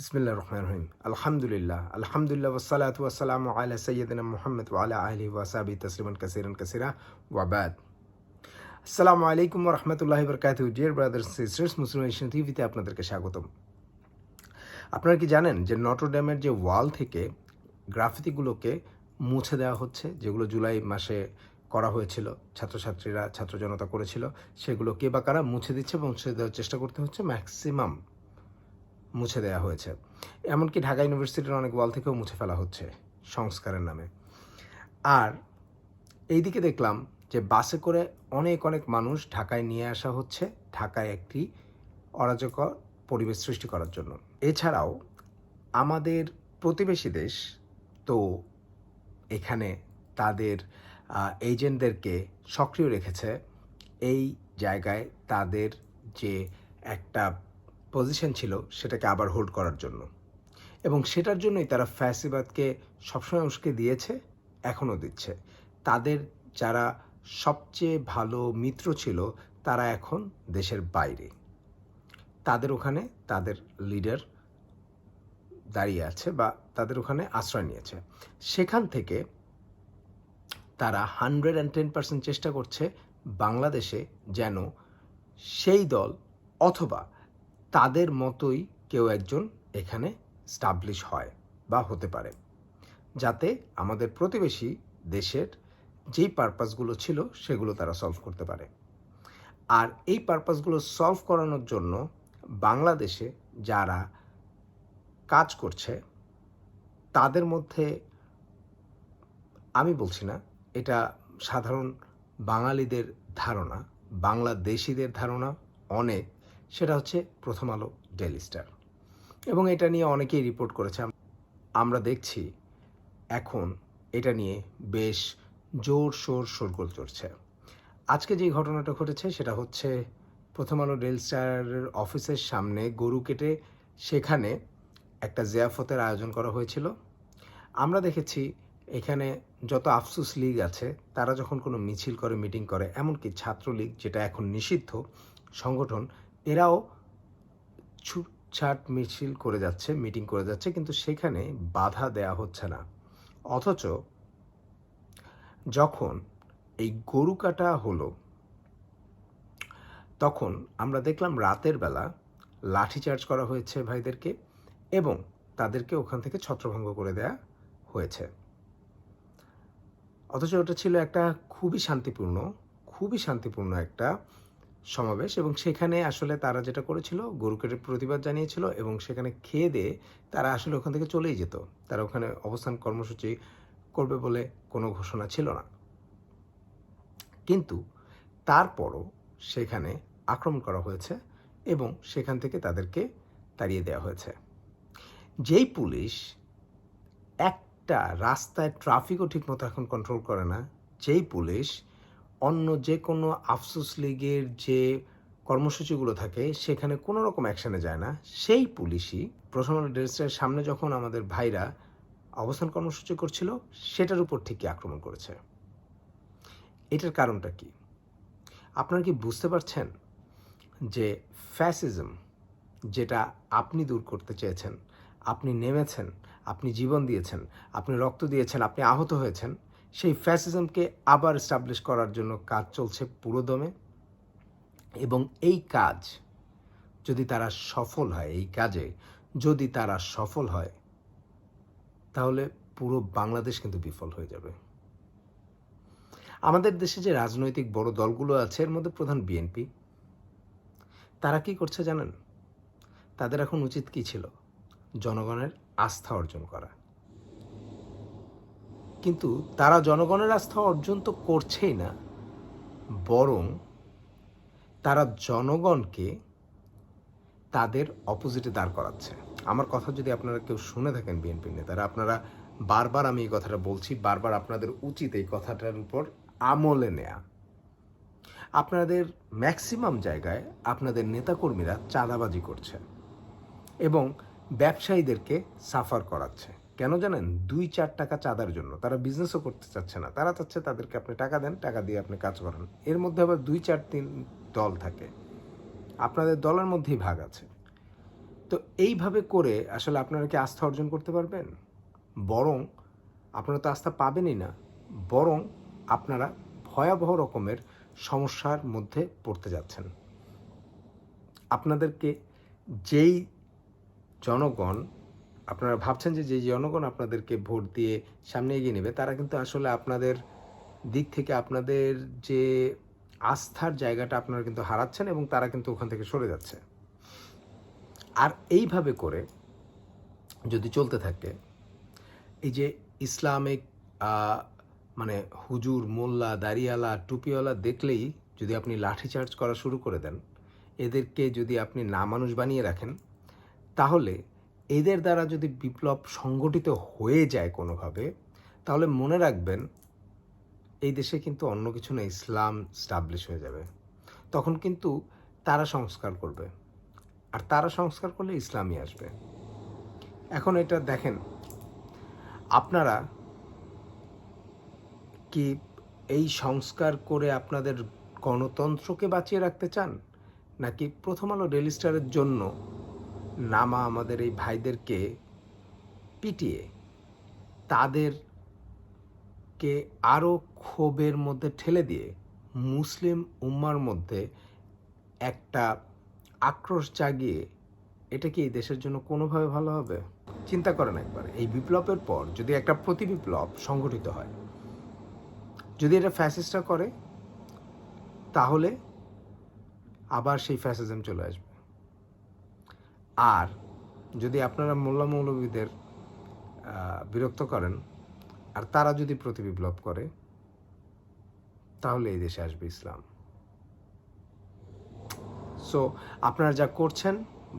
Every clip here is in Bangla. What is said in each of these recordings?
বিসমিল্লা রহমান রহিম। আলহামদুলিল্লাহ। আলহামদুলিল্লাহ ওসালাত ওয়াসালাম আলা সৈয়দিন মোহাম্মদ ওয়ালা আলহি ওয়াসাবি তসলিমান কাসিরান কাসিরা। ওয়াবাদ আসসালামু আলাইকুম রহমতুল্লাহ বরকাত dear brothers sisters Muslim Asian টিভিতে আপনাদেরকে স্বাগতম। আপনারা কি জানেন যে নটরডেমের যে ওয়াল থেকে গ্রাফিতিগুলোকে মুছে দেওয়া হচ্ছে, যেগুলো জুলাই মাসে করা হয়েছিল, ছাত্রছাত্রীরা ছাত্র জনতা করেছিল, সেগুলো কে বা কারা মুছে দিচ্ছে এবং মুছে দেওয়ার চেষ্টা করতে হচ্ছে ম্যাক্সিমাম মুছে দেওয়া হয়েছে। এমনকি ঢাকা ইউনিভার্সিটির অনেক ওয়াল থেকেও মুছে ফেলা হচ্ছে সংস্কারের নামে। আর এইদিকে দেখলাম যে বাসে করে অনেক অনেক মানুষ ঢাকায় নিয়ে আসা হচ্ছে, ঢাকায় একটি অরাজকর পরিবেশ সৃষ্টি করার জন্য। এছাড়াও আমাদের প্রতিবেশী দেশ তো এখানে তাদের এজেন্টদেরকে সক্রিয় রেখেছে। এই জায়গায় তাদের যে একটা পজিশন ছিল সেটাকে আবার হোল্ড করার জন্য। এবং সেটার জন্যই তারা ফ্যাসিবাদকে সবসময় উস্কে দিয়েছে, এখনও দিচ্ছে। তাদের যারা সবচেয়ে ভালো মিত্র ছিল, তারা এখন দেশের বাইরে। তাদের ওখানে তাদের লিডার দাঁড়িয়ে আছে বা তাদের ওখানে আশ্রয় নিয়েছে। সেখান থেকে তারা হান্ড্রেড অ্যান্ড টেন পার্সেন্ট চেষ্টা করছে বাংলাদেশে যেন সেই দল অথবা তাদের মতোই কেউ একজন এখানে স্টাবলিশ হয় বা হতে পারে। যাতে আমাদের প্রতিবেশী দেশের যেই পারপাসগুলো ছিল সেগুলো তারা সলভ করতে পারে। আর এই পারপাসগুলো সলভ করানোর জন্য বাংলাদেশে যারা কাজ করছে, তাদের মধ্যে আমি বলছি না, এটা সাধারণ বাঙালিদের ধারণা, বাংলাদেশিদের ধারণা, অনেক সেটা হচ্ছে প্রথম আলো ডেলি স্টার। এবং এটা নিয়ে অনেকেই রিপোর্ট করেছে। আমরা দেখছি এখন এটা নিয়ে বেশ জোর শোর শোরগোল চড়ছে। আজকে যে ঘটনাটা ঘটেছে সেটা হচ্ছে প্রথম আলো ডেল স্টারের অফিসের সামনে গরু কেটে সেখানে একটা জিয়াফতের আয়োজন করা হয়েছিল। আমরা দেখেছি এখানে যত আফসুস লীগ আছে, তারা যখন কোনো মিছিল করে, মিটিং করে, এমনকি ছাত্রলীগ যেটা এখন নিষিদ্ধ সংগঠন এরাও ছুটছাট মিছিল করে যাচ্ছে মিটিং করে যাচ্ছে, কিন্তু সেখানে বাধা দেয়া হচ্ছে না। অথচ যখন এই গরু কাটা হলো, তখন আমরা দেখলাম রাতের বেলা লাঠিচার্জ করা হয়েছে ভাইদেরকে এবং তাদেরকে ওখান থেকে ছত্রভঙ্গ করে দেয়া হয়েছে। অথচ ওটা ছিল একটা খুবই শান্তিপূর্ণ খুবই শান্তিপূর্ণ একটা সমাবেশ এবং সেখানে আসলে তারা যেটা করেছিল গরুকের প্রতিবাদ জানিয়েছিল এবং সেখানে খেয়ে দিয়ে তারা আসলে ওখান থেকে চলেই যেত। তারা ওখানে অবস্থান কর্মসূচি করবে বলে কোনো ঘোষণা ছিল না। কিন্তু তারপরও সেখানে আক্রমণ করা হয়েছে এবং সেখান থেকে তাদেরকে তাড়িয়ে দেওয়া হয়েছে। যেই পুলিশ একটা রাস্তায় ট্রাফিকও ঠিকমতো এখন কন্ট্রোল করে না, যেই পুলিশ অন্য যে কোনো আফসোস লীগের যে কর্মসূচিগুলো থাকে, সেখানে কোনো রকম অ্যাকশানে যায় না। সেই পুলিশই প্রথম ড্রেসের সামনে যখন আমাদের ভাইরা অবস্থান কর্মসূচি করছিল, সেটার উপর ঠিকই আক্রমণ করেছে। এটার কারণটা কি? আপনারা কি বুঝতে পারছেন যে ফ্যাসিজম যেটা আপনি দূর করতে চেয়েছেন, আপনি নেমেছেন, আপনি জীবন দিয়েছেন, আপনি রক্ত দিয়েছেন, আপনি আহত হয়েছেন সেই ফ্যাসিজমকে আবার স্টাবলিশ করার জন্য কাজ চলছে পুরোদমে। এবং এই কাজ যদি তারা সফল হয়, এই কাজে যদি তারা সফল হয়, তাহলে পুরো বাংলাদেশ কিন্তু বিফল হয়ে যাবে। আমাদের দেশে যে রাজনৈতিক বড় দলগুলো আছে, এর মধ্যে প্রধান বিএনপি। তারা কি করছে জানেন? তাদের এখন উচিত কি ছিল? জনগণের আস্থা অর্জন করা। কিন্তু তারা জনগণের আস্থা অর্জন তো করছেই না। বরং তারা জনগণকে তাদের অপোজিটে দাঁড় করাচ্ছে। আমার কথা যদি আপনারা কেউ শুনে থাকেন বিএনপির নেতারা, আপনারা বারবার আমি এই কথাটা বলছি, বারবার আপনাদের উচিত এই কথাটার উপর আমলে নেয়া। আপনাদের ম্যাক্সিমাম জায়গায় আপনাদের নেতাকর্মীরা চাঁদাবাজি করছে এবং ব্যবসায়ীদেরকে সাফার করাচ্ছে। কেন জানেন? দুই চার টাকা চাঁদার জন্য। তারা বিজনেসও করতে চাচ্ছে না। তারা চাচ্ছে তাদেরকে আপনি টাকা দেন, টাকা দিয়ে আপনি কাজ করেন। এর মধ্যে আবার দুই চার তিন দল থাকে। আপনাদের দলের মধ্যেই ভাগ আছে। তো এইভাবে করে আসলে আপনারা কি আস্থা অর্জন করতে পারবেন? বরং আপনারা তো আস্থা পাবেনই না। বরং আপনারা ভয়াবহ রকমের সমস্যার মধ্যে পড়তে যাচ্ছেন। আপনাদেরকে যেই জনগণ আপনারা ভাবছেন যে যে জনগণ আপনাদেরকে ভোট দিয়ে সামনে এগিয়ে নেবে, তারা কিন্তু আসলে আপনাদের দিক থেকে আপনাদের যে আস্থার জায়গাটা আপনারা কিন্তু হারাচ্ছেন এবং তারা কিন্তু ওখান থেকে সরে যাচ্ছে। আর এইভাবে করে যদি চলতে থাকে, এই যে ইসলামিক মানে হুজুর, মোল্লা দাড়িওয়ালা টুপিওয়ালা দেখলেই যদি আপনি লাঠিচার্জ করা শুরু করে দেন, এদেরকে যদি আপনি না মানুষ বানিয়ে রাখেন, তাহলে এদের দ্বারা যদি বিপ্লব সংগঠিত হয়ে যায় কোনোভাবে, তাহলে মনে রাখবেন এই দেশে কিন্তু অন্য কিছু না ইসলাম স্টাবলিশ হয়ে যাবে। তখন কিন্তু তারা সংস্কার করবে। আর তারা সংস্কার করলে ইসলামই আসবে। এখন এটা দেখেন, আপনারা কি এই সংস্কার করে আপনাদের গণতন্ত্রকে বাঁচিয়ে রাখতে চান? নাকি প্রথম আলো ডেলি স্টারের জন্য নামা আমাদের এই ভাইদেরকে পিটিয়ে তাদেরকে আরও ক্ষোভের মধ্যে ঠেলে দিয়ে মুসলিম উম্মার মধ্যে একটা আক্রোশ জাগিয়ে এটা কি এই দেশের জন্য কোনোভাবে ভালো হবে? চিন্তা করেন একবার, এই বিপ্লবের পর যদি একটা প্রতি বিপ্লব সংগঠিত হয়, যদি এটা ফ্যাসিস্টরা করে, তাহলে আবার সেই ফ্যাসিজম চলে আসবে। আর যদি আপনারা মোল্লা মৌলবীদের বিরক্ত করেন, আর তারা যদি প্রতি বিপ্লব করে, তাহলে এই দেশে আসবে ইসলাম। সো আপনারা যা করছেন,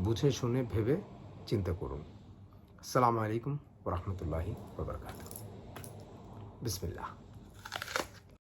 বুঝে, শুনে, ভেবে, চিন্তা করুন। আসসালামু আলাইকুম রহমতুল্লাহি বাবরকাত বিসমিল্লাহ।